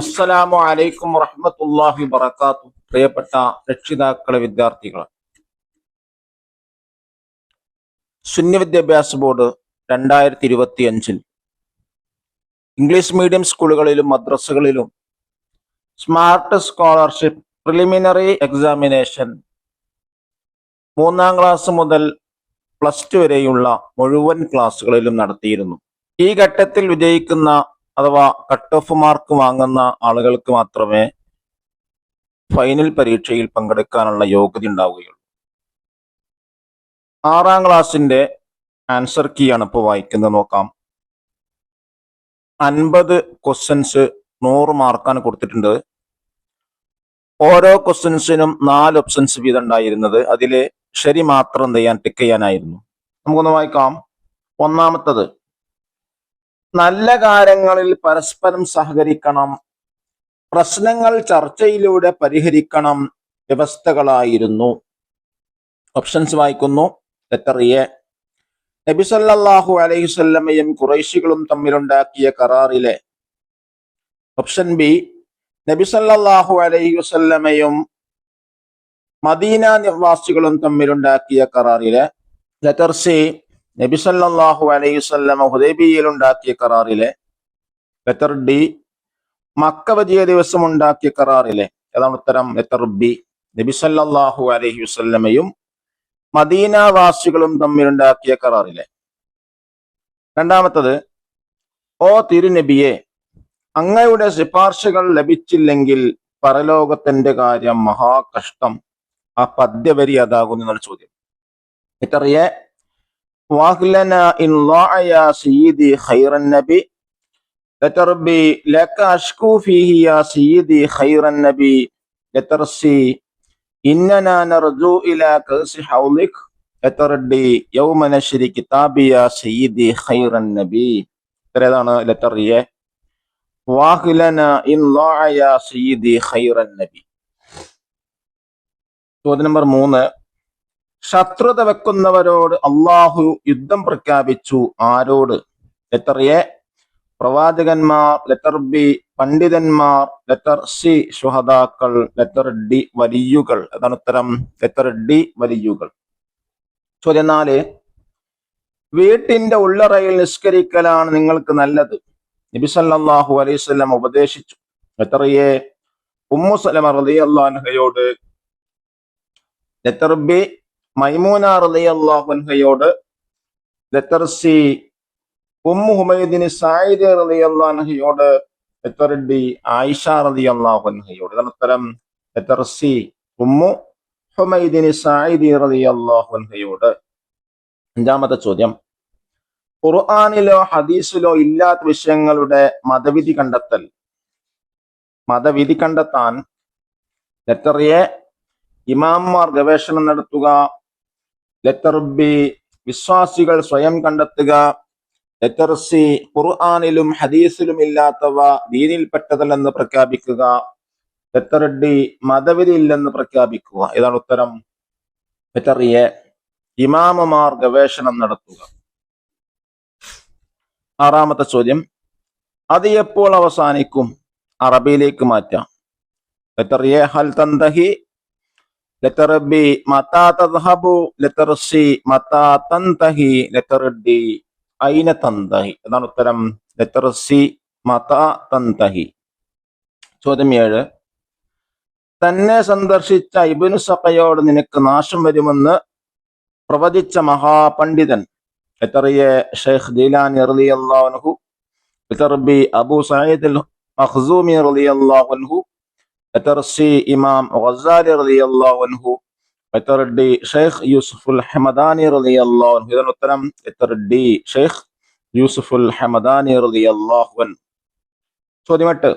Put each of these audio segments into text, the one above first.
അസ്സലാമു അലൈക്കും വറഹ്മത്തുള്ളാഹി വബറകാത്തു പ്രിയപ്പെട്ട രക്ഷിതാക്കളെ വിദ്യാർത്ഥികളെ. സുന്നി വിദ്യാഭ്യാസ ബോർഡ് രണ്ടായിരത്തി ഇരുപത്തി അഞ്ചിൽ ഇംഗ്ലീഷ് മീഡിയം സ്കൂളുകളിലും മദ്രസകളിലും സ്മാർട്ട് സ്കോളർഷിപ്പ് പ്രിലിമിനറി എക്സാമിനേഷൻ മൂന്നാം ക്ലാസ് മുതൽ പ്ലസ് ടു വരെയുള്ള മുഴുവൻ ക്ലാസ്സുകളിലും നടത്തിയിരുന്നു. ഈ ഘട്ടത്തിൽ വിജയിക്കുന്ന അഥവാ കട്ട് ഓഫ് മാർക്ക് വാങ്ങുന്ന ആളുകൾക്ക് മാത്രമേ ഫൈനൽ പരീക്ഷയിൽ പങ്കെടുക്കാനുള്ള യോഗ്യത ഉണ്ടാവുകയുള്ളൂ. ആറാം ക്ലാസ്സിന്റെ ആൻസർ കീ ആണ് ഇപ്പോൾ വായിക്കുന്നത്. നോക്കാം. അൻപത് ക്വസ്റ്റ്യൻസ് നൂറ് മാർക്കാണ് കൊടുത്തിട്ടുണ്ട്. ഓരോ ക്വസ്റ്റ്യൻസിനും നാല് ഓപ്ഷൻസ് വീതം ഉണ്ടായിരുന്നത്. ശരി മാത്രം എന്ത് ചെയ്യാൻ ടിക്ക് ചെയ്യാനായിരുന്നു. നമുക്കൊന്ന് വായിക്കാം. ഒന്നാമത്തത് നല്ല കാര്യങ്ങളിൽ പരസ്പരം സഹകരിക്കണം. പ്രശ്നങ്ങൾ ചർച്ചയിലൂടെ പരിഹരിക്കണം വ്യവസ്ഥകളായിരുന്നു. ഓപ്ഷൻസ് വായിക്കുന്നു. ലെറ്റർ എ നബി സല്ലല്ലാഹു അലൈഹി വസല്ലമയും കുറൈശികളും തമ്മിലുണ്ടാക്കിയ കരാറിലെ ഓപ്ഷൻ ബി നബിസല്ലാഹു അലൈഹി വസല്ലമയും മദീന നിവാസികളും തമ്മിലുണ്ടാക്കിയ കരാറിലെ ലെറ്റർ സി നബി സല്ലല്ലാഹു അലൈഹി വസല്ലമ ഹുദൈബിയയിൽ ഉണ്ടാക്കിയ കരാറിലെ ലെറ്റർ ഡി മക്ക വലിയ ദിവസം ഉണ്ടാക്കിയ കരാറിലെ ഏതാണ് ഉത്തരം ലെറ്റർ ബി നബിസല്ലാഹു അലൈഹി വസല്ലമയും മദീനവാസികളും തമ്മിലുണ്ടാക്കിയ കരാറിലെ. രണ്ടാമത്തത് ഓ തിരുനബിയെ അങ്ങയുടെ ശുപാർശകൾ ലഭിച്ചില്ലെങ്കിൽ പരലോകത്തിന്റെ കാര്യം മഹാകഷ്ടം ആ പദ്യവരി അതാകുന്നു എന്നുള്ള ചോദ്യം. ലെറ്റർ എ واغلنا إن ضاع يا سيدي خير النبي لتربي لك أشكو فيه يا سيدي خير النبي لترسي إننا نرجو إلى كأس حولك لتردي يوم نشر كتابي يا سيدي خير النبي تريدان لتريه واغلنا إن ضاع يا سيدي خير النبي ചോദ്യം നമ്പർ മൂന്ന് ശത്രുത വെക്കുന്നവരോട് അള്ളാഹു യുദ്ധം പ്രഖ്യാപിച്ചു ആരോട്? ലെറ്റർ എ പ്രവാചകന്മാർ ലെറ്റർ ബി പണ്ഡിതന്മാർ ലെറ്റർ സി ശുഹദാക്കൾ ലെറ്റർ ഡി വലിയുകൾ. അതാണ് ഉത്തരം. ലെറ്റർ ഡി വലിയുകൾ. ചോദ്യം നാല്. വീട്ടിന്റെ ഉള്ളറയിൽ നിഷ്കരിക്കലാണ് നിങ്ങൾക്ക് നല്ലത്. നബി സല്ലല്ലാഹു അലൈഹി വസല്ലം ഉപദേശിച്ചു. Letter A Ummu Salama റളിയല്ലാഹുയോട് letter B Maimuna letter C Ummu ഹുമൈദിന് Zayed letter D Aisha ഉത്തരം. ലെറ്റർ സി ഉമ്മു ഹുമൈദിന് സായിദ് റളിയല്ലാഹു അൻഹയോട്. അഞ്ചാമത്തെ ചോദ്യം. ഖുർആാനിലോ ഹദീസിലോ ഇല്ലാത്ത വിഷയങ്ങളുടെ മതവിധി കണ്ടെത്തൽ. മതവിധി കണ്ടെത്താൻ ലെറ്റർ എ ഇമാംമാർ ഗവേഷണം നടത്തുക ലെറ്റർ ബി വിശ്വാസികൾ സ്വയം കണ്ടെത്തുക. ലെറ്റർ സി ഖുർആാനിലും ഹദീസിലും ഇല്ലാത്തവ ദീനിൽപ്പെട്ടതല്ലെന്ന് പ്രഖ്യാപിക്കുക. ലെറ്റർ ഡി മതവിധി ഇല്ലെന്ന് പ്രഖ്യാപിക്കുക. ഇതാണ് ഉത്തരം. ലെറ്റർ എ ഇമാമമാർ ഗവേഷണം നടത്തുക. ആറാമത്തെ ചോദ്യം. അത് എപ്പോൾ അവസാനിക്കും? അറബിയിലേക്ക് മാറ്റാം. ലെറ്റർ എ ഹൽ തന്തഹി ലെറ്റർ ബി മത്താ തദ്ഹബു ലെറ്റർ സി മത്താ തന്തഹി ലെറ്റർ ഡി ഐന തന്തഹി അതാണ് ഉത്തരം. ലെറ്റർ സി മത്താ തന്തഹി ചോദ്യം ഏഴ്. തന്നെ സന്ദർശിച്ച ഇബിനു സഖയോട് നിനക്ക് നാശം വരുമെന്ന് പ്രവചിച്ച മഹാപണ്ഡിതൻ. ലെറ്ററിയെ ഷെയ്ഖ് ദീലാനി റളിയല്ലാഹു അൻഹു ലെറ്റർ ബി അബു സയ്യിദ് മഖ്സൂമി റളിയല്ലാഹു അൻഹു ലെറ്റർ സി ഇമാം ഗസാലി റളിയല്ലാഹു അൻഹു ലെറ്റർ ഡി ഷെയ്ഖ് യൂസുഫുൽ ഹമദാനി റളിയല്ലാഹു അൻഹു. ഇതിന് ഉത്തരം. ലെറ്റർ ഡി ഷെയ്ഖ് യൂസുഫുൽ ഹമദാനി റളിയല്ലാഹു അൻഹു. ചോദ്യമെട്ട്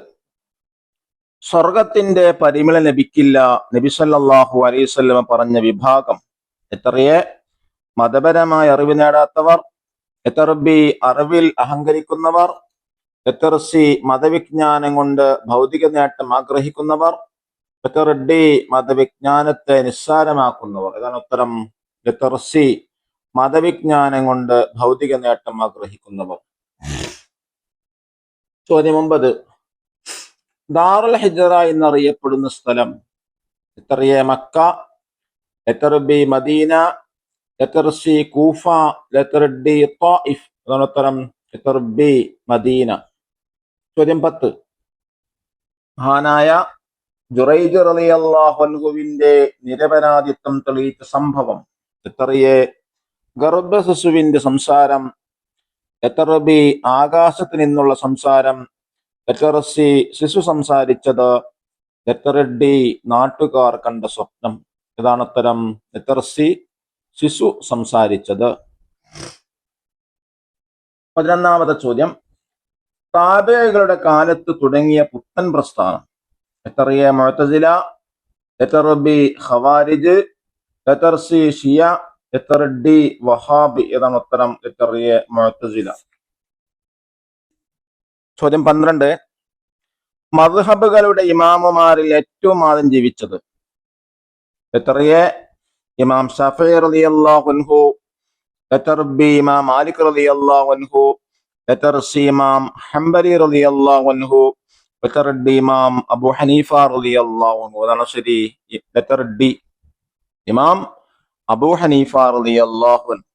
സ്വർഗത്തിന്റെ പരിമളം ലഭിക്കില്ല നബി സല്ലല്ലാഹു അലൈഹി വസല്ലം പറഞ്ഞ വിഭാഗം. എത്രയെ? മതപരമായ അറിവ് നേടാത്തവർ എത്ര ബി അറിവിൽ അഹങ്കരിക്കുന്നവർ ലെറ്റർ മതവിജ്ഞാനം കൊണ്ട് ഭൗതിക നേട്ടം ആഗ്രഹിക്കുന്നവർ ലെറ്റർ ഡി മതവിജ്ഞാനത്തെ നിസ്സാരമാക്കുന്നവർ. ഇതാണ് ഉത്തരം. ലെറ്റർ മതവിജ്ഞാനം കൊണ്ട് ഭൗതിക നേട്ടം ആഗ്രഹിക്കുന്നവർ. ചോദ്യം ഒമ്പത്. ദാറുൽ ഹിജറ എന്നറിയപ്പെടുന്ന സ്ഥലം letter A Mecca letter B Medina letter C Kufa letter D Taif. അതാണ് ഉത്തരം. Letter B Medina. ചോദ്യം പത്ത്. മഹാനായ ജുറൈജ് റളിയല്ലാഹുവിന്റെ നിരപരാധിത്വം തെളിയിച്ച സംഭവം. എത്രയെ ഗർഭശിശുവിന്റെ സംസാരം എത്ര ബി ആകാശത്ത് നിന്നുള്ള സംസാരം എത്ര സി ശിശു സംസാരിച്ചത് എത്ര ഡി നാട്ടുകാർ കണ്ട സ്വപ്നം ഇതാണ് എത്ര സി ശിശു സംസാരിച്ചത്? പതിനൊന്നാമത്തെ ചോദ്യം. താബേകളുടെ കാലത്ത് തുടങ്ങിയ പുത്തൻ പ്രസ്ഥാനം. എത്തറിയ മൊഴത്തസില letter B Khawarij letter C Shia letter D Wahhabi എന്നാണ് ഉത്തരം എത്തറിയ മൊഴത്തസില ചോദ്യം പന്ത്രണ്ട്. മദ്ഹബുകളുടെ ഇമാമുമാരിൽ ഏറ്റവും ആദ്യം ജീവിച്ചത് എത്രയെ? ഇമാം ഷഫീർ റളിയല്ലാഹു അൻഹു ലെറ്റർ ബി ഇമാം മാലിക് റളിയല്ലാഹു അൻഹു ലെറ്റർ സി ഇമാം ഹംബലി റളിയല്ലാഹു അൻഹു ലെറ്റർ ഡി ഇമാം ഹനീഫ ഇമാം ഹനീഫ റളിയല്ലാഹു അൻഹു.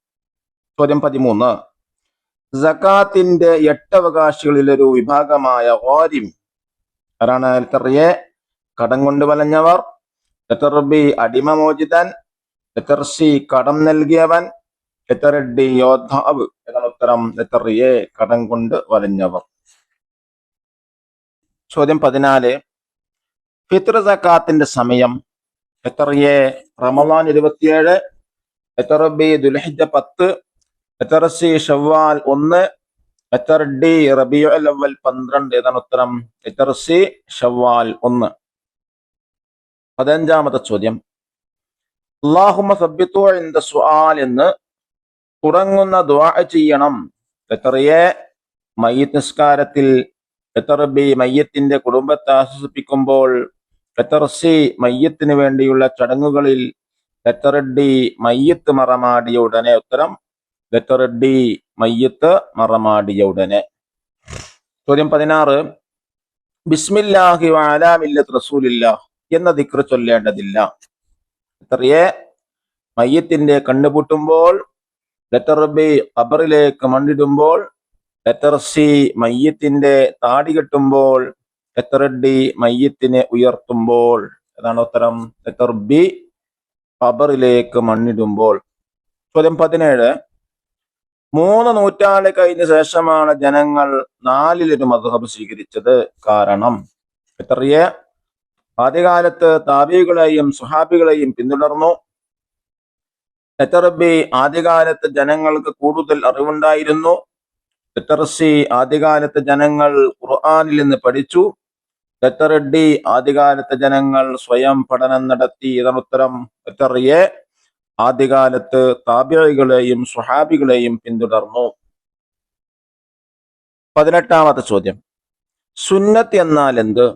ചോദ്യം പതിമൂന്ന്. സക്കാത്തിന്റെ എട്ട് ഒരു വിഭാഗമായ ഓരിം ആരാണ്? ലെറ്റർ കടം കൊണ്ട് വലഞ്ഞവർ ലെറ്റർ ബി അടിമമോചിതൻ ലെറ്റർ സി കടം നൽകിയവൻ ലെറ്റർ ഡി യോദ്ധാവ് എന്നാണ് ഉത്തരം എത്തറിയെ കടം കൊണ്ട് വലഞ്ഞവർ. ചോദ്യം പതിനാല്. ഫിത്ര സക്കാത്തിന്റെ സമയം എത്തറിയെ റമദാൻ ഇരുപത്തിയേഴ് എത്തറബി ബി ദുൽഹിജ പത്ത് എത്തറസി ഷവ്വാൽ ഒന്ന് ലെറ്റർ ഡി റബിയോ അവൽ പന്ത്രണ്ട് ഏതാണ് ഉത്തരം. ലെറ്റർ സി ഷവ്വാൽ ഒന്ന്. പതിനഞ്ചാമത്തെ ചോദ്യം. അള്ളാഹുമ സബ്യത്തോ ഇന്ദ സുആൽ എന്ന് തുടങ്ങുന്ന ദ്വാ ചെയ്യണം. എത്രയെ മയ്യത്ത് നിസ്കാരത്തിൽ ലെറ്റർ ബി മയ്യത്തിന്റെ കുടുംബത്തെ ആശ്വസിപ്പിക്കുമ്പോൾ ലെറ്റർ സി മയ്യത്തിന് വേണ്ടിയുള്ള ചടങ്ങുകളിൽ ലെറ്റർ ഡി മയ്യത്ത് മറമാടിയ ഉടനെ ഉത്തരം? ലെറ്റർ ഡി മയ്യത്ത് മറമാടിയ ഉടനെ. ചോദ്യം പതിനാറ്. ബിസ്മില്ലാഹി വാലാമില്ലത്ത് റസൂലില്ല എന്ന ദിക്ര ചൊല്ലേണ്ടതില്ല. എത്രയെ മയ്യത്തിന്റെ കണ്ണുപൂട്ടുമ്പോൾ ലെറ്റർ ബി ഖബറിലേക്ക് മണ്ണിടുമ്പോൾ ലെറ്റർ സി മയ്യത്തിന്റെ താടി കെട്ടുമ്പോൾ ലെറ്റർ ഡി മയ്യത്തിനെ ഉയർത്തുമ്പോൾ. അതാണ് ഉത്തരം. ലെറ്റർ ബി ഖബറിലേക്ക് മണ്ണിടുമ്പോൾ. ചോദ്യം പതിനേഴ്. മൂന്ന് നൂറ്റാണ്ട് കഴിഞ്ഞ ശേഷമാണ് ജനങ്ങൾ നാലിലൊരു മധുഹബ് സ്വീകരിച്ചത്. കാരണം ലെറ്റർ എ ആദ്യകാലത്ത് താബികളെയും സുഹാബികളെയും പിന്തുടർന്നു. ലെറ്റർ ബി ആദ്യകാലത്ത് ജനങ്ങൾക്ക് കൂടുതൽ അറിവുണ്ടായിരുന്നു. ലെറ്റർ സി ആദ്യകാലത്ത് ജനങ്ങൾ ഖുർആാനിൽ നിന്ന് പഠിച്ചു. ലെറ്റർ ഡി ആദ്യകാലത്ത് ജനങ്ങൾ സ്വയം പഠനം നടത്തി. ഇതാണ് ഉത്തരം. ആദ്യകാലത്ത് താബികളെയും സുഹാബികളെയും പിന്തുടർന്നു. പതിനെട്ടാമത്തെ ചോദ്യം. സുന്നത്ത് എന്നാൽ എന്ത്?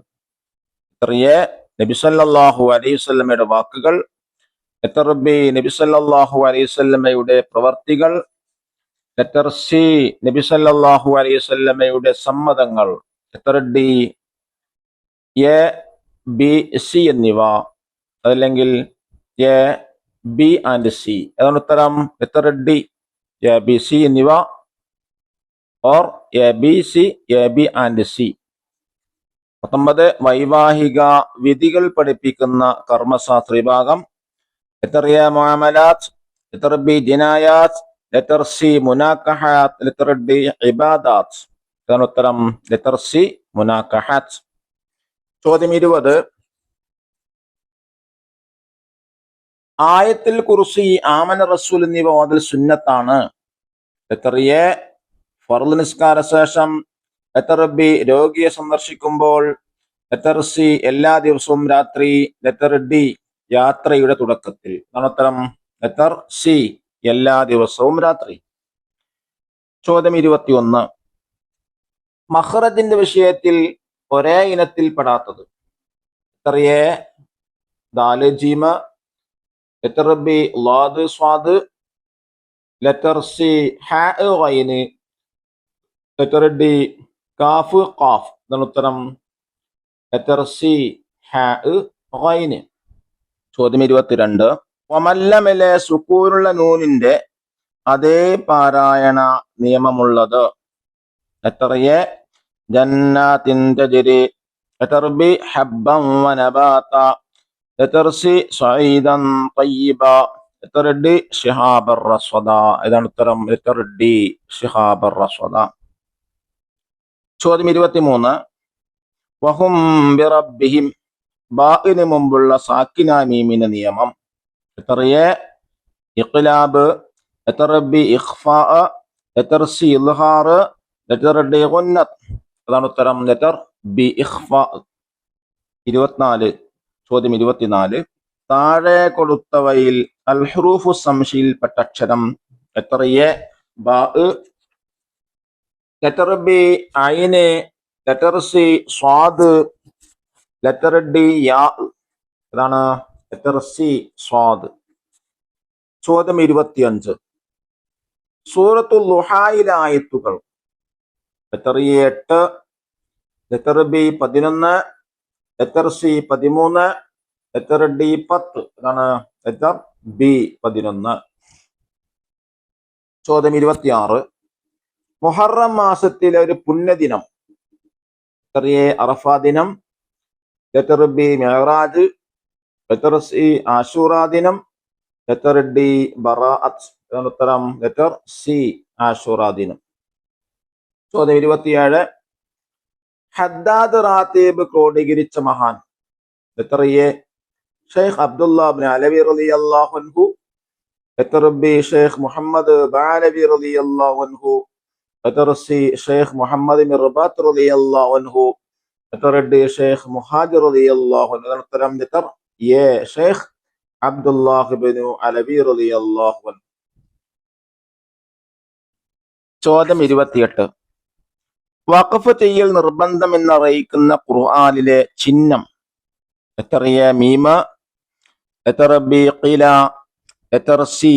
നബിസല്ലാഹു അലൈവല്ലമയുടെ വാക്കുകൾ ലെറ്റർ ബി നബിസല്ലാഹു അലൈവല്ലമ്മയുടെ പ്രവർത്തികൾ ലെറ്റർ സി നബിസല്ലാഹു അലൈവല്ലമ്മയുടെ സമ്മതങ്ങൾ letter D A B C എന്നിവ അതല്ലെങ്കിൽ എ ബി ആൻഡ് സി. അതാണ് ഉത്തരം? Letter D A B C എന്നിവ. Or A B C A B and C. പത്തൊമ്പത് വൈവാഹിക വിധികൾ പഠിപ്പിക്കുന്ന കർമ്മശാസ്ത്ര വിഭാഗം ലെറ്റർ എ മുഅമലാത്ത് ലെറ്റർ ബി ജിനായാത്ത് ലെറ്റർ സി മുനാക്കഹാത്ത് ലെറ്റർ ഡി ഇബാദാത്ത് ഇതാണ് ഉത്തരം ലെറ്റർ സി മുനാക്കഹാത്ത് ചോദ്യം ഇരുപത് ആയത്തിൽ കുറിച്ച് ആമന റസൂൽ എന്നിവ ഓതൽ സുന്നത്താണ്. ലെറ്റർ എ ഫർദ് നിസ്കാര ശേഷം. ലെറ്റർ ബി രോഗിയെ സന്ദർശിക്കുമ്പോൾ. ലെറ്റർ സി എല്ലാ ദിവസവും രാത്രി. ലെറ്റർ ഡി യാത്രയുടെ തുടക്കത്തിൽ നടത്തണം ഉത്തരം സി എല്ലാ ദിവസവും രാത്രി. ചോദ്യം ഇരുപത്തിയൊന്ന്. മഹ്റജിന്റെ വിഷയത്തിൽ ഒരേ ഇനത്തിൽ പെടാത്തത്. Letter A? Dal Jeema. Letter B? ലാദ് സ്വാദ്. Letter C? ഹാ ലെറ്റർ ഡി? കാഫ് ഖാഫ്. ഇതാണ് ഉത്തരം ലെറ്റർ സി? ഹാ ചോദ്യം ഇരുപത്തിരണ്ട്. ഒമല്ലമിലെ സുക്കൂരുള്ള നൂനിന്റെ അതേ പാരായണ നിയമമുള്ളത് എത്രയെ? എ ജന്നാത്തിൻ തജ്രി ലെറ്റർ ബി ഹബ്ബൻ വനബാത ലെറ്റർ സി സഈദൻ തയ്യിബ ലെറ്റർ ഡി ഷിഹാബർ റസ്വദ. ഇതാണ് ഉത്തരം. ലെറ്റർ ഡി ഷിഹാബർ റസ്വദ. ചോദ്യം ഇരുപത്തിമൂന്ന്. വഹും ബിറബ്ബിഹിം ബാഇന് മുമ്പുള്ള സാക്കിനാമീമിന് നിയമം. എത്രയെ? ഇഖ്ലാബ് എത്ര ബി ഇഖ്ഫാ ലെറ്റർ സി ഇൽഹാർ ലെറ്റർ ഡി ഗുന്നത്ത്. അതാണ് ഉത്തരം ലെറ്റർ ബി ഇഖ്ഫാ. ഇരുപത്തിനാല് ചോദ്യം ഇരുപത്തിനാല്. താഴെ കൊടുത്തവയിൽ അൽ ഹുറൂഫു സംശയിൽപ്പെട്ട അക്ഷരം എത്രയെ? ബാ ലെറ്റർ ബി ഐന് ലെറ്റർ സി സ്വാദ് ലെറ്റർ ഡി യാ അതാണ് ലെറ്റർ സി സ്വാദ്. ചോദ്യം ഇരുപത്തിയഞ്ച്. സൂറത്തു ലുഹായിലായത്തുകൾ ലെറ്റർ എ എട്ട് ലെറ്റർ ബി പതിനൊന്ന് ലെറ്റർ സി പതിമൂന്ന് ലെറ്റർ ഡി പത്ത്. അതാണ് ലെറ്റർ ബി പതിനൊന്ന്. ചോദ്യം ഇരുപത്തിയാറ്. മുഹറം മാസത്തിലെ ഒരു പുണ്യദിനം. ലെറ്റർ എ അറഫ ദിനം ലെറ്റർ ബി മെഹറാജ് ലെറ്റർ സി ദിനം ലെറ്റർ ഡി ബറാഅത്ത് ഉത്തരം ലെറ്റർ സി ആഷൂറ ദിനം ചോദ്യം ഇരുപത്തിയേഴ്. ഹദ്ദാദ് റാത്തീബ് ക്രോഡീകരിച്ച മഹാൻ. Letter A. ഷെയ്ഖ് അബ്ദുല്ലാബിൻ ബിൻ അലവി റലി അള്ളാഹുൻഹു letter B. Sheikh Muhammad Balavi റലി അള്ളാഹുൻഹു letter C. Sheikh Muhammad Mirbat റലി അള്ളാഹുൻഹു ലെറ്റർ ഷെയ്ഖ് മുഹാജിർ റളിയല്ലാഹു അൻഹു. ഉത്തരം. Letter A Sheikh Abdullah bin Alavi റളിയല്ലാഹു അള്ളാഹു ചോദ്യം ഇരുപത്തിയെട്ട്. വഖഫ് ചെയ്യൽ നിർബന്ധം എന്നറിയിക്കുന്ന ഖുർആനിലെ ചിഹ്നം എത്രയ മീമ. എത്ര? ബി ഖില. എത്ര? സി.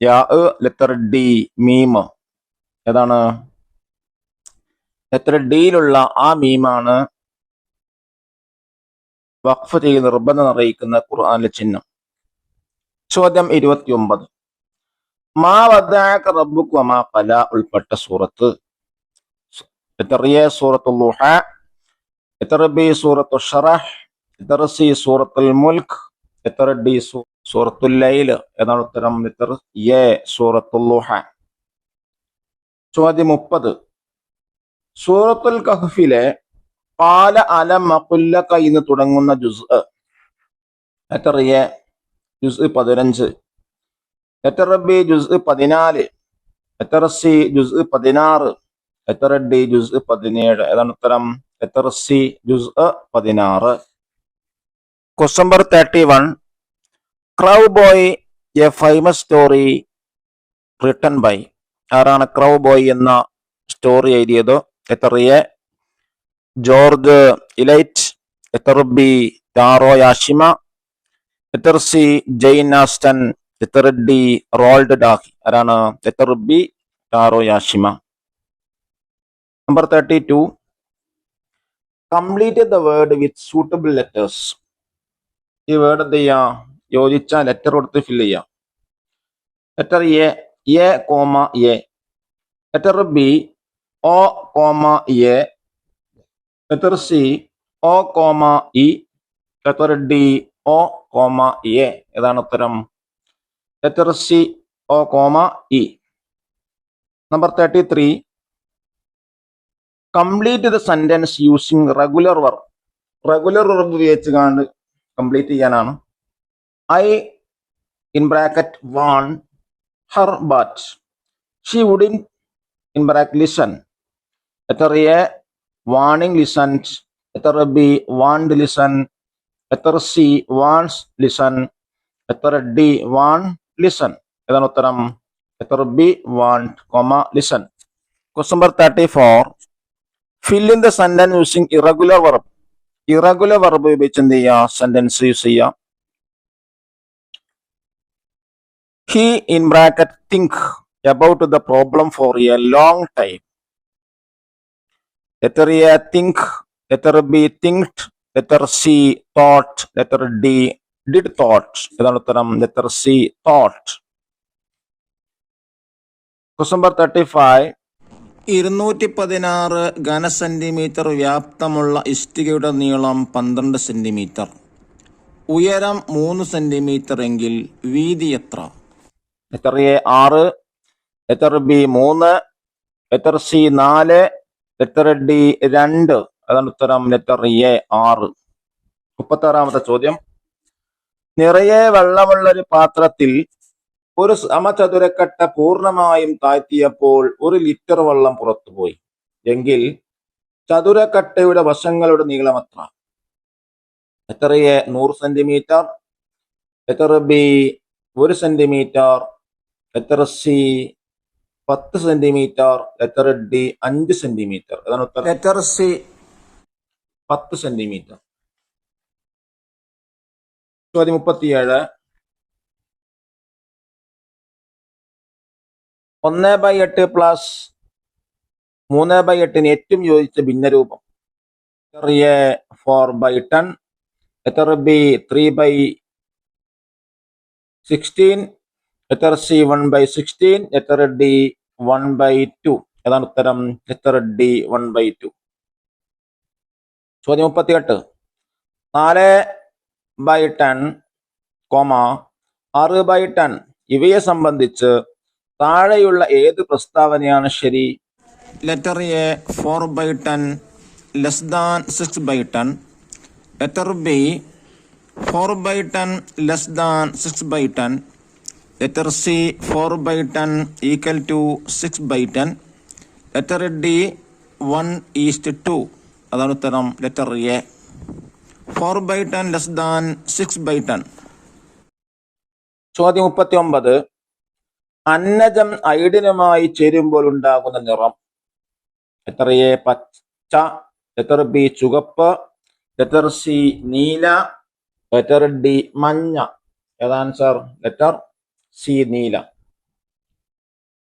യാ ലെറ്റർ ഡി മീമ. ഏതാണ്? ലെറ്റർ ഡിയിലുള്ള ആ മീമാണ് വഖഫ് ചെയ്ത് നിർബന്ധം അറിയിക്കുന്ന ഖുർആാനിലെ ചിഹ്നം. ചോദ്യം ഇരുപത്തിയൊമ്പത്. മാ വദ്ദഅക റബ്ബുക മാ പല ഉൾപ്പെട്ട സൂറത്ത്. ലെറ്റർ എ സൂറത്തുൽ ളുഹ ലെറ്റർ ബി സൂറത്തുൽ ഷറഹ് ലെറ്റർ സി സൂറത്തുൽ ലെറ്റർ ഡി സൂറത്തുൽ ലൈൽ എന്നാണ് ഉത്തരം ലെറ്റർ എ സൂറത്തുൽ ലുഹ. ചോദ്യം മുപ്പത്. സൂറത്തുൽ കഹഫിലെ പാല അല മക്കുല്ലക്ക എന്ന് തുടങ്ങുന്ന ജുസ് ലെറ്റർ എ ജുസ് പതിനഞ്ച്. ലെറ്റർ ബി ജുസ് പതിനാല്. Letter C? ജുസ് പതിനാറ്. Letter D? ജുസ് പതിനേഴ്. ഏതാണ് ഉത്തരം? Letter C? ജുസ് പതിനാറ്. Question number thirty one Crow Boy a famous story written by ആരാണ് ക്രൗ ബോയ് എന്ന സ്റ്റോറി എഴുതിയത്? Letter A George Eliot letter B? Taro Yashima letter C? Jane Austen letter D? Roald Dahl. ആരാണ്? Letter B? Taro Yashima. Number thirty two. Complete the word with suitable letters. ഈ word എന്ത് ചെയ്യുക യോജിച്ച letter കൊടുത്ത് fill ചെയ്യാം. Letter A? A comma A. Letter B? O comma A letter C O comma E letter D O comma A ഏതാണ് ഉത്തരം? Letter C O comma E number thirty three complete the sentence using regular verb regular verb ഉപയോഗിച്ച് കണ്ട് complete ചെയ്യാനാണ്. I in bracket warn her but she wouldn't in bracket listen letter A warning listen letter B? Warned listen letter C? Warns listen letter D? Warn listen ഏതാണ് ഉത്തരം. Letter B? Warned comma listen question number thirty four fill in the sentence using irregular verb irregular verb ഉപയോഗിച്ച് എന്ത് ചെയ്യുക? Sentence use ചെയ്യുക. He in bracket think about the problem for a long time letter A, think. Letter B, thinked Letter C, thought. Letter D, did thought. ഇതാണ് ഉത്തരം. Letter C thought question number thirty five ഇരുന്നൂറ്റി പതിനാറ് ഘന centimetre വ്യാപ്തമുള്ള ഇഷ്ടികയുടെ നീളം പന്ത്രണ്ട് centimetre. ഉയരം മൂന്ന് centimetre എങ്കിൽ വീതി എത്ര? എത്ര എ ആറ്. എത്ര ബി മൂന്ന്. എത്ര സി നാല്. ലെറ്റർ ഡി രണ്ട്. അതാണ് ഉത്തരം. ലെറ്റർ എ ആറ്. മുപ്പത്താറാമത്തെ ചോദ്യം. നിറയെ വെള്ളമുള്ള ഒരു പാത്രത്തിൽ ഒരു സമചതുരക്കട്ട പൂർണമായും താഴ്ത്തിയപ്പോൾ ഒരു ലിറ്റർ വെള്ളം പുറത്തുപോയി. എങ്കിൽ ചതുരക്കട്ടയുടെ വശങ്ങളുടെ നീളം എത്ര? എത്ര എ നൂറ് സെന്റിമീറ്റർ എത്ര ബി ഒരു സെന്റിമീറ്റർ എത്ര സി പത്ത് സെന്റിമീറ്റർ ലെറ്റർ ഡി അഞ്ച് സെന്റിമീറ്റർ. അതാണ് ഉത്തരം. Letter C. പത്ത് സെന്റിമീറ്റർ. ചോദ്യം മുപ്പത്തിയേഴ്. ഒന്ന് ബൈ എട്ട് പ്ലസ് മൂന്ന് ബൈ എട്ടിന് ഏറ്റവും യോജിച്ച ഭിന്നരൂപം. Letter A four by ten. Letter B three by sixteen. Letter C one by sixteen. Letter D one by two ഏതാണ് ഉത്തരം? Letter D one by two ചോദ്യം മുപ്പത്തിയെട്ട്. നാല് ബൈ ടെൻ കോമ ആറ് ബൈ ടെൻ ഇവയെ സംബന്ധിച്ച് താഴെയുള്ള ഏത് പ്രസ്താവനയാണ് ശരി? Letter A four by ten less than six by ten letter B four by ten less than six by ten letter C four by ten equal to six by ten letter D one east two അതാണ് ഉത്തരം letter A four by ten less than six by ten ചോദ്യം മുപ്പത്തി ഒമ്പത് അന്നജം ഐഡിനുമായി ചേരുമ്പോൾ ഉണ്ടാകുന്ന നിറം. ലെറ്റർ എ പച്ച ലെറ്റർ ബി ചുവപ്പ് ലെറ്റർ സി നീല ലെറ്റർ ഡി മഞ്ഞ. ഏതാ ആൻസർ ലെറ്റർ സി നീല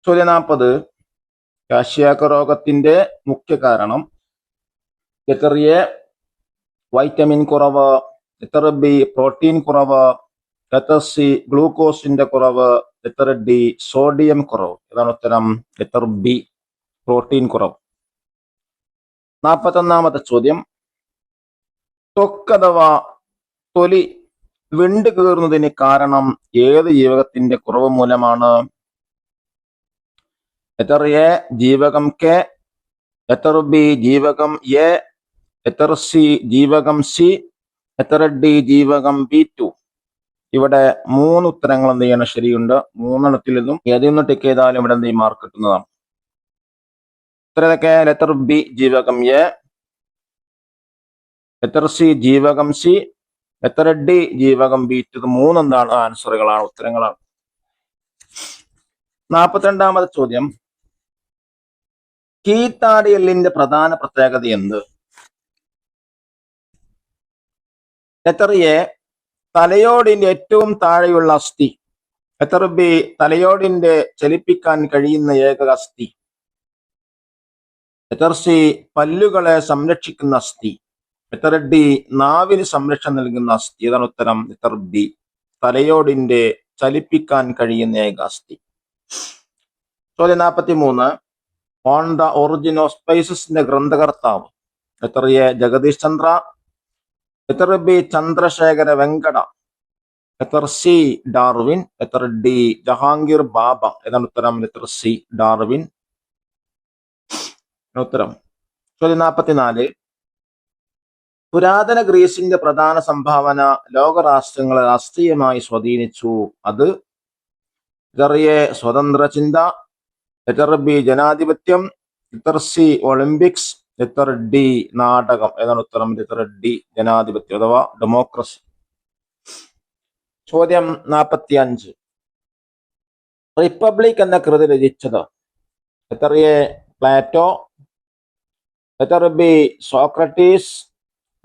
ചോദ്യം നാൽപ്പത് കാശിയാക്ക രോഗത്തിന്റെ മുഖ്യ കാരണം. ലെറ്റർ എ വൈറ്റമിൻ കുറവ്. ലെറ്റർ ബി പ്രോട്ടീൻ കുറവ്. ലെറ്റർ സി ഗ്ലൂക്കോസിന്റെ കുറവ്. ലെറ്റർ ഡി സോഡിയം കുറവ്. ഇതാണ് ഉത്തരം. ലെറ്റർ ബി പ്രോട്ടീൻ കുറവ്. നാൽപ്പത്തൊന്നാമത്തെ ചോദ്യം. തൊക്കഥവാ തൊലി വിണ്ട് കീറുന്നതിന് കാരണം ഏത് ജീവകത്തിന്റെ കുറവ് മൂലമാണ്? ലെറ്റർ എ ജീവകം കെ ലെറ്റർ ബി ജീവകം എ ലെറ്റർ സി ജീവകം സി ലെറ്റർ ഡി ജീവകം ബി ടു ഇവിടെ മൂന്ന് ഉത്തരങ്ങൾ എന്ത് ചെയ്യണം? ശരിയുണ്ട്. മൂന്നെണ്ണത്തിൽ നിന്നും ഏതൊന്ന് ടിക്ക് ചെയ്താലും ഇവിടെ എന്ത് മാർക്ക് കിട്ടുന്നതാണ്. ഉത്തരതൊക്കെ ലെറ്റർ ബി ജീവകം എ ലെറ്റർ സി ജീവകം സി ലെറ്റർ ഡി ജീവകം ബി ഇത് മൂന്നെന്താണ് ആൻസറുകളാണ് ഉത്തരങ്ങളാണ്. നാൽപ്പത്തിരണ്ടാമത് ചോദ്യം. കീത്താടിയല്ലിന്റെ പ്രധാന പ്രത്യേകത എന്ത്? Letter A? തലയോടിന്റെ ഏറ്റവും താഴെയുള്ള അസ്ഥി. Letter B? തലയോടിന്റെ ചലിപ്പിക്കാൻ കഴിയുന്ന ഏക അസ്ഥി. Letter C? പല്ലുകളെ സംരക്ഷിക്കുന്ന അസ്ഥി. ലെറ്റർ ഡി നാവിന് സംരക്ഷണം നൽകുന്ന അസ്ഥി. ഇതാണ് ഉത്തരം ലെറ്റർ ബി തലയോടിന്റെ ചലിപ്പിക്കാൻ കഴിയുന്ന ഏക അസ്ഥി. ചോദ്യം നാൽപ്പത്തി മൂന്ന് ഓൺ ദ ഒറിജിൻ ഓഫ് സ്പൈസസിന്റെ ഗ്രന്ഥകർത്താവ്. Letter A Jagadish Chandra. Letter B Chandrasekhara Venkata. Letter C Darwin. Letter D Jahangir Baba. ഏതാണ് ഉത്തരം ലെറ്റർ സി ഡാർവിൻ. ഉത്തരം. ചോദ്യം നാൽപ്പത്തിനാല്. പുരാതന ഗ്രീസിന്റെ പ്രധാന സംഭാവന ലോകരാഷ്ട്രങ്ങളെ രാഷ്ട്രീയമായി സ്വാധീനിച്ചു. അത് ഗറിയെ സ്വതന്ത്ര ചിന്ത ലെറ്റർ ബി ജനാധിപത്യം letter C Olympics letter D നാടകം ഏതാണ് ഉത്തരം. ലെറ്റർ ഡി ജനാധിപത്യം അഥവാ ഡെമോക്രസി. ചോദ്യം നാൽപ്പത്തി അഞ്ച് റിപ്പബ്ലിക് എന്ന കൃതി രചിച്ചത് letter A Plato letter B Socrates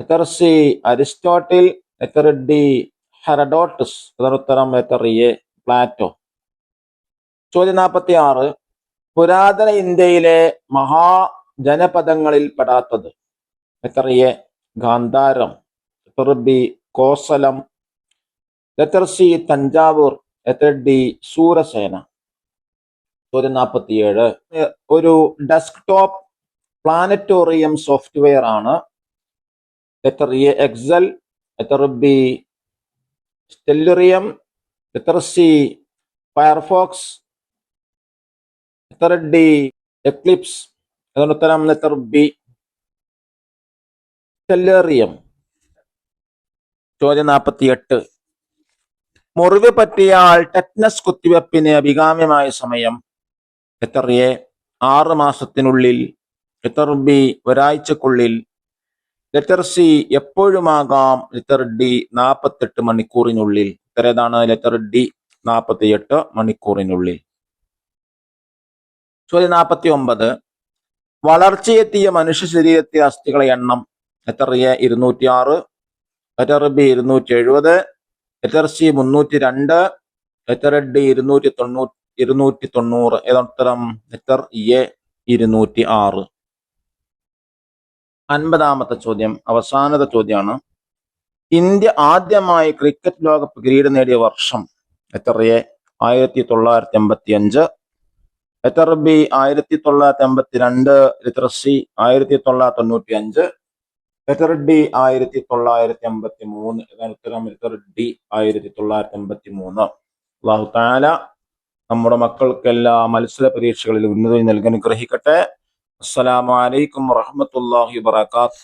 letter C Aristotle letter D Herodotus അതാണ് ഉത്തരം ലെറ്റർ എ പ്ലാറ്റോ. ചോദ്യം നാൽപ്പത്തി ആറ് പുരാതന ഇന്ത്യയിലെ മഹാ ജനപദങ്ങളിൽ പെടാത്തത് ലെറ്റർ എ ഗാന്ധാരം letter B Kosala letter C Thanjavur letter D Surasena. ചോദ്യം നാൽപ്പത്തിയേഴ് ഒരു ഡെസ്ക്ടോപ്പ് പ്ലാനറ്റോറിയം സോഫ്റ്റ്വെയർ ആണ് A Excel letter B Stellarium letter C Firefox letter D Eclipse അതിന് ഉത്തരം ലെറ്റർ ബി സ്റ്റെല്ലേറിയം ചോദ്യം നാൽപ്പത്തിയെട്ട് മുറിവ് പറ്റിയാൽ ടെറ്റ്നസ് കുത്തിവെപ്പിന് അഭികാമ്യമായ സമയം. ലെറ്റർ എ ആറ് മാസത്തിനുള്ളിൽ. ലെറ്റർ ബി ഒരാഴ്ചക്കുള്ളിൽ. ലെറ്റർ സി എപ്പോഴുമാകാം? ലെറ്റർ ഡി നാൽപ്പത്തെട്ട് മണിക്കൂറിനുള്ളിൽ. ഉത്തരേതാണ് ലെറ്റർ ഡി നാൽപ്പത്തിയെട്ട് മണിക്കൂറിനുള്ളിൽ. ചോദ്യം നാൽപ്പത്തി ഒമ്പത് വളർച്ചയെത്തിയ മനുഷ്യ ശരീരത്തിലെ അസ്ഥികളെ എണ്ണം. ലെറ്റർ എ ഇരുന്നൂറ്റി ആറ് ലെറ്റർ ബി ഇരുന്നൂറ്റി എഴുപത് ലെറ്റർ സി മുന്നൂറ്റി രണ്ട് ലെറ്റർ ഡി ഇരുന്നൂറ്റി തൊണ്ണൂറ്റി ഇരുന്നൂറ്റി തൊണ്ണൂറ് ഏതാണ് ഉത്തരം ലെറ്റർ എ ഇരുന്നൂറ്റി ആറ് അൻപതാമത്തെ ചോദ്യം അവസാനത്തെ ചോദ്യമാണ്. ഇന്ത്യ ആദ്യമായി ക്രിക്കറ്റ് ലോകകപ്പ് കിരീടം നേടിയ വർഷം എത്രയെ? ആയിരത്തി തൊള്ളായിരത്തി എൺപത്തി അഞ്ച് ലെറ്റർ ബി ആയിരത്തി തൊള്ളായിരത്തി എൺപത്തി രണ്ട് ലെറ്റർ സി ആയിരത്തി തൊള്ളായിരത്തി തൊണ്ണൂറ്റി അഞ്ച് ലെറ്റർ ഡി ആയിരത്തി തൊള്ളായിരത്തി എൺപത്തി മൂന്ന് ഇതാണ് ഉത്തരം. ലെറ്റർ ഡി ആയിരത്തി തൊള്ളായിരത്തി എൺപത്തി മൂന്ന് അള്ളാഹു താല നമ്മുടെ മക്കൾക്കെല്ലാ മത്സര പരീക്ഷകളിൽ ഉന്നതി നൽകാൻ അനുഗ്രഹിക്കട്ടെ. അസ്സലാമു അലൈക്കും വറഹ്മത്തുള്ളാഹി വബറകാത്ത്